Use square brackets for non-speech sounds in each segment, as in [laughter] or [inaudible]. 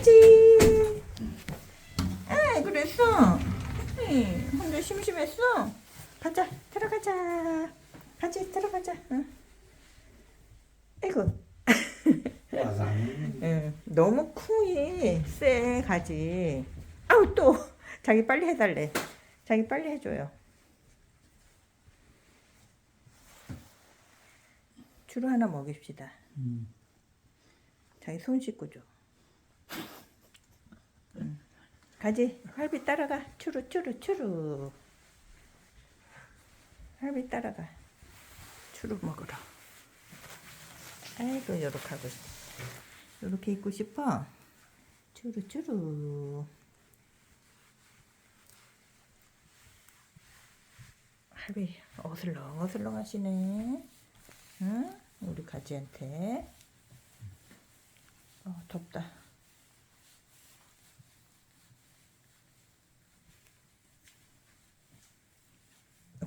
가지. 아, 그랬어. 에이, 혼자 심심했어. 가자, 들어가자. 가지, 들어가자. 응. 아이고, [laughs] 응, 너무 쿵이 쎄 가지. 아우 또 자기 빨리 해달래. 자기 빨리 해줘요. 주로 하나 먹입시다. 음. 자기 손 씻고 줘. 응. 가지 할비 따라가 추루 추루 추루. 할비 따라가 추루 먹으러. 아이고 요렇게 하고. 요렇게 입고 싶어? 추루 추루. 할비 어슬렁 어슬렁 하시네. 응? 우리 가지한테. 어 덥다.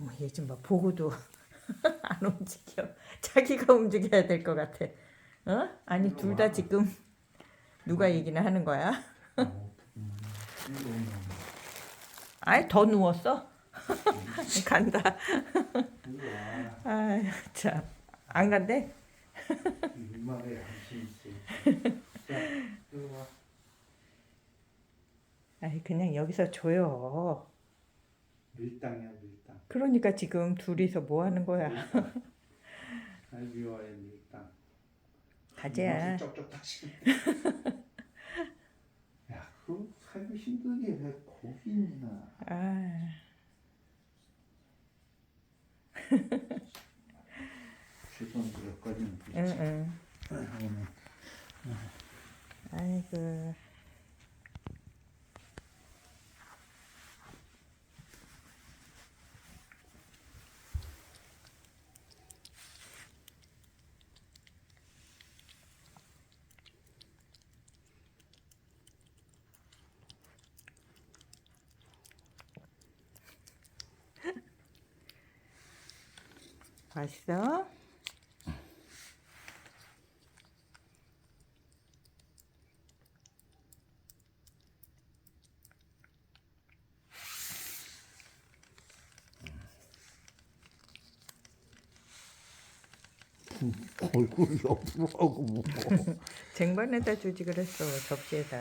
어머 얘 좀 봐 보고도 [laughs] 안 움직여. 자기가 움직여야 될 것 같아. 어? 아니 둘 다 지금 누가 얘기나 하는 거야? [laughs] 아이 더 누웠어? [laughs] 간다. 아유 참안 간대? 아이 그냥 여기서 줘요. 밀당이야 밀당. 그러니까 지금 둘이서 뭐 하는 거야? [laughs] 밀당. 가재야. 쪽쪽 다시. [laughs] 야, 그 살기 힘들게 왜 고기 있나? 아 최소한 여기까지는 응응. 오늘 아이고. 맛있어? 얼굴이 옆으로 하고 뭐. 쟁반에다 주지 그랬어 접시에다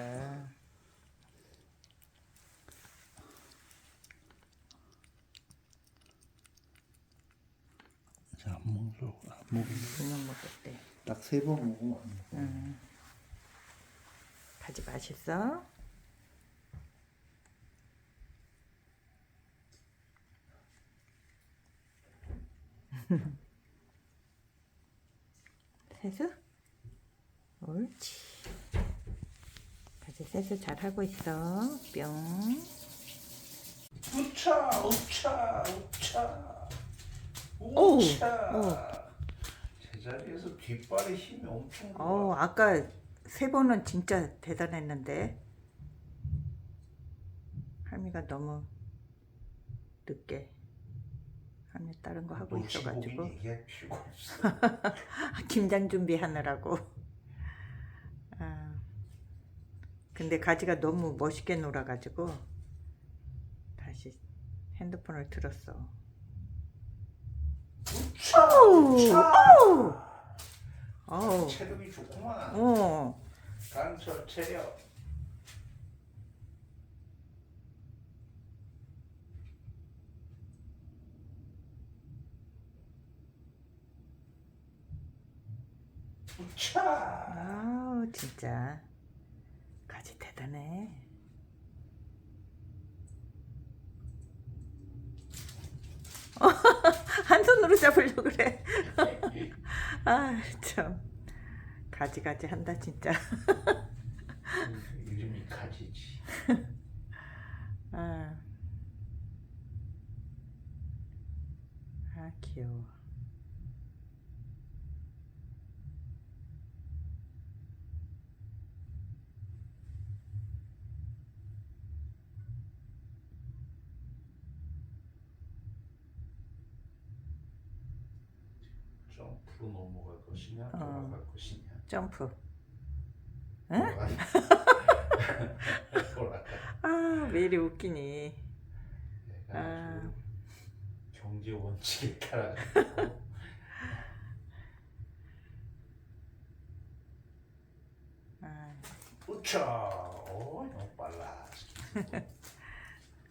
자, 안 먹어. 안 먹어. 그냥 먹었대 딱 세 번 먹으면 안 먹어. 응. 가지 맛있어? [laughs] 세수? 옳지 가지 세수 잘 하고 있어 뿅 우차, 우차, 우차. 오우, 우차. 제 자리에서 뒷발에 힘이 엄청. 어 아까 세 번은 진짜 대단했는데 할미가 너무 늦게 할미 다른 거 하고 있어가지고 얘기할 필요가 없어. [laughs] 김장 준비하느라고 아, 근데 가지가 너무 멋있게 놀아가지고 다시 핸드폰을 들었어 어우. 어우 체력이 좋구만. 어 강철 체력. 우차. 아우 진짜 가지 대단해. 한 손으로 잡으려고 그래. [laughs] 아 참. 가지 가지 한다 진짜. 이름이 가지지. [laughs] 아, 아 귀여워. 점프로 넘어갈 것이냐, 어. 돌아갈 것이냐. 점프. 돌아가- 뭐랄까 [laughs] 아, 왜 이리 웃기니? 내가 아. 아주 경제 원칙에 따라가지고 아, 우차 [laughs] 어 너무 빨라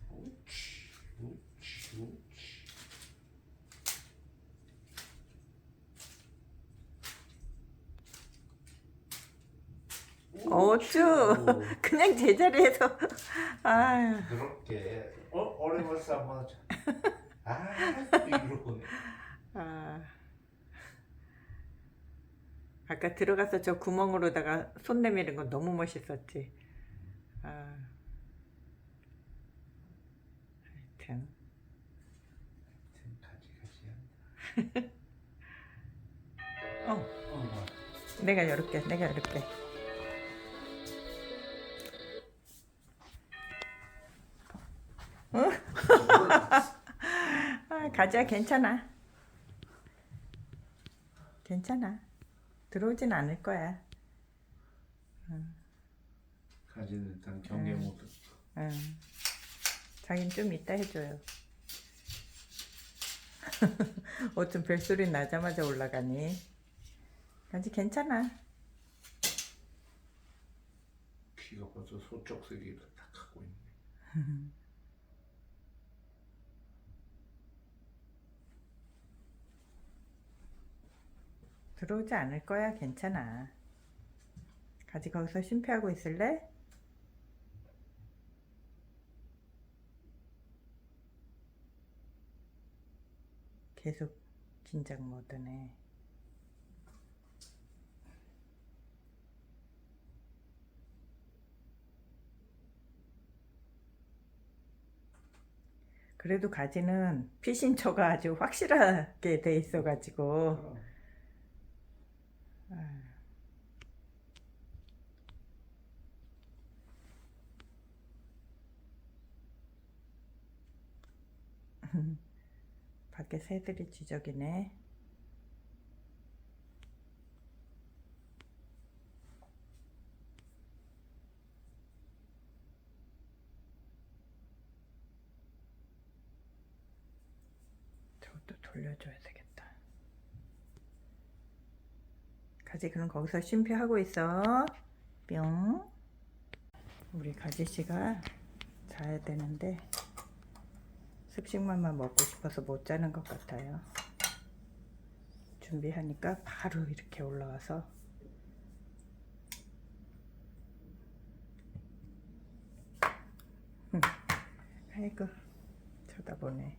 우치 우치 우치 어쭈. [laughs] 그냥 제자리에서 [laughs] 아유. 그렇게 어 오래버스 한번 하자 아 이러고 아. 아까 들어가서 저 구멍으로다가 손 내미는 건 너무 멋있었지. 아. 하여튼. 가지가지 [laughs] 어, 어, 내가 열을게. 내가 열을게. 아, [laughs] 가자. 괜찮아. 괜찮아. 들어오진 않을 거야. 가지는 일단 경계 음. 모드. 응. 자긴 좀 이따 해줘요. [laughs] 어쩜 별소리 나자마자 올라가니? 아직 괜찮아. 귀가 벌써 세기를 딱 갖고 있네. [laughs] 들어오지 않을 거야. 괜찮아. 가지 거기서 쉼표하고 있을래? 계속 긴장 모드네. 그래도 가지는 피신처가 아주 확실하게 돼 있어 가지고 그럼 밖에 새들이 지저귀네. 저것도 돌려줘야 되겠다. 가지 그럼 거기서 쉼표하고 있어. 뿅. 우리 가지 씨가 자야 되는데 습식만만 먹고 싶어서 못 자는 것 같아요. 준비하니까 바로 이렇게 올라와서 음, 아이고 쳐다보네.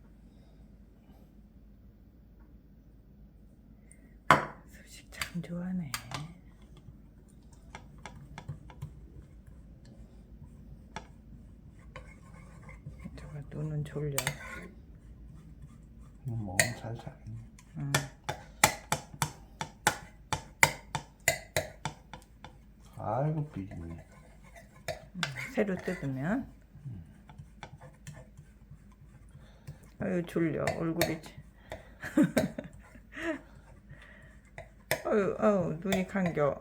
습식 참 좋아하네. 저거 눈은 졸려. 몸잘 자겠네. 음. 아이고 삐지네. 새로 뜯으면 아유 졸려 얼굴이 [laughs] 아유 아유 눈이 감겨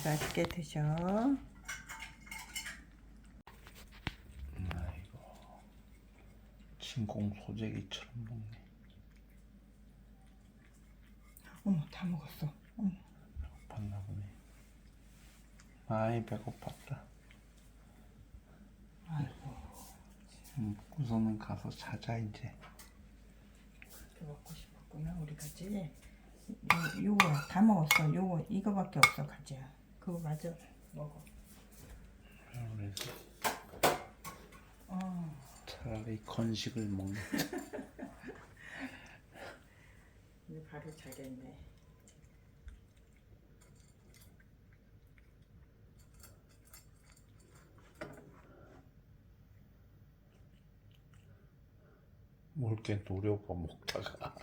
아주 맛있게 드셔. 아이고 진공 소재기처럼 먹네. 어머 다 먹었어. 어머. 봤나 보네. 아이 배고팠다. 아이고 먹고서는 가서 자자 이제. 그렇게 먹고 싶었구나 우리 가지. 요, 요거 다 먹었어. 요거 이거밖에 없어 가지야. 그거 맞아. 먹어. 그래서 어. 차라리 건식을 먹는. 이제 바로 자겠네. 뭘게 노려봐 먹다가.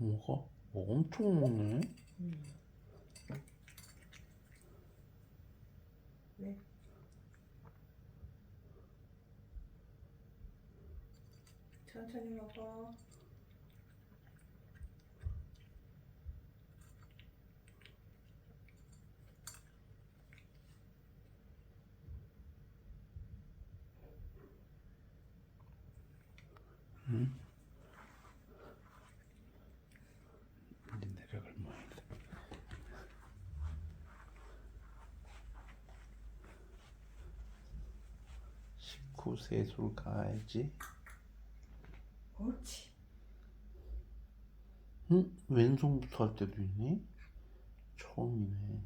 더 먹어? 뭐 엄청 먹네. 왜? 천천히 먹어. 이제 내려갈 모양이다. 식후 세술 가야지. 옳지. 응? 왼손부터 할 때도 있니? 처음이네.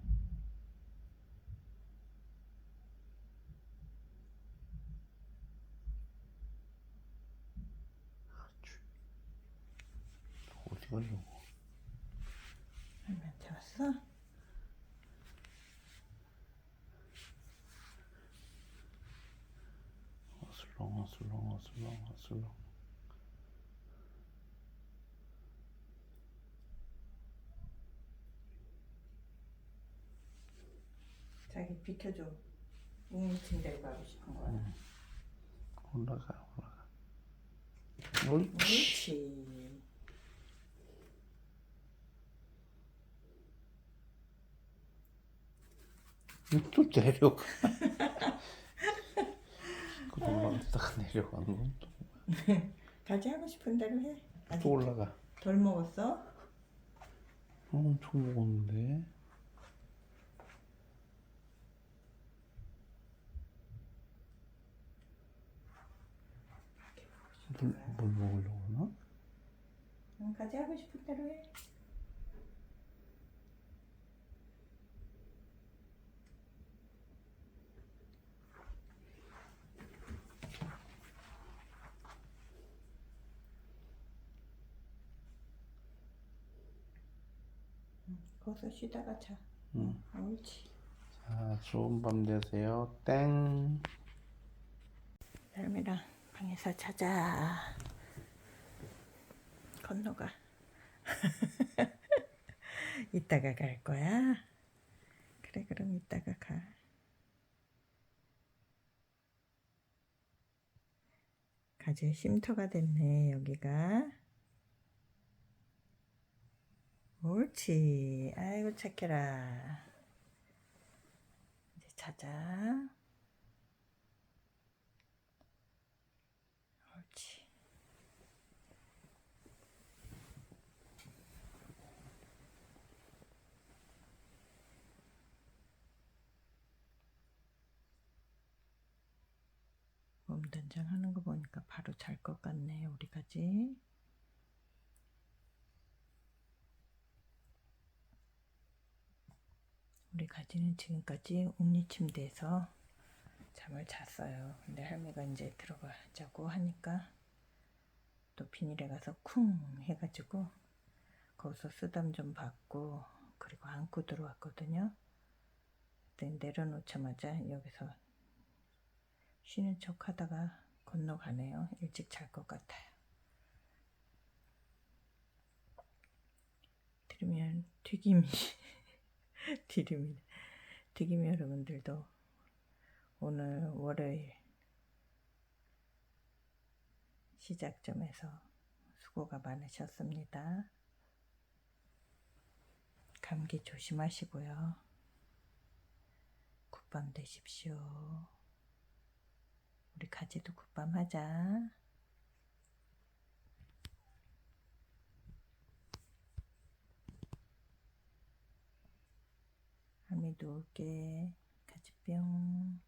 아주. 어디 가려고? 할머니한테 왔어? 어슬렁 어슬렁 어슬렁 어슬렁 자기 비켜줘. 웅친 데로 가고 싶은 거야. 올라가 올라가 옳지 옳지. 또 내려가 그 [laughs] 올라갔다가 내려가는 건또 가지 하고 싶은 대로 해. 아직 또 올라가 덜 먹었어? 어, 엄청 먹었는데 물, 물 먹으려고 하나? 응, 가지 하고 싶은 대로 해. 거기서 쉬다가 자. 응. 옳지. 자 좋은 밤 되세요 땡 삶이랑 방에서 자자. 건너가. [laughs] 이따가 갈 거야? 그래, 그럼 이따가 가. 가지 쉼터가 됐네, 여기가. 옳지. 아이고, 착해라. 이제 자자. 옳지. 몸 단장 하는 거 보니까 바로 잘 것 같네, 우리 가지. 우리 가지는 지금까지 옴니 침대에서 잠을 잤어요. 근데 할미가 이제 들어가자고 하니까 또 비닐에 가서 쿵 해가지고 거기서 쓰담 좀 받고 그리고 안고 들어왔거든요. 내려놓자마자 여기서 쉬는 척 하다가 건너가네요. 일찍 잘 것 같아요. 들으면 튀김이 [laughs] [laughs] 튀김이 튀김이 여러분들도 오늘 월요일 시작점에서 수고가 많으셨습니다. 감기 조심하시고요. 굿밤 되십시오. 우리 가지도 굿밤 하자. 할미 누울게. 가지뿅.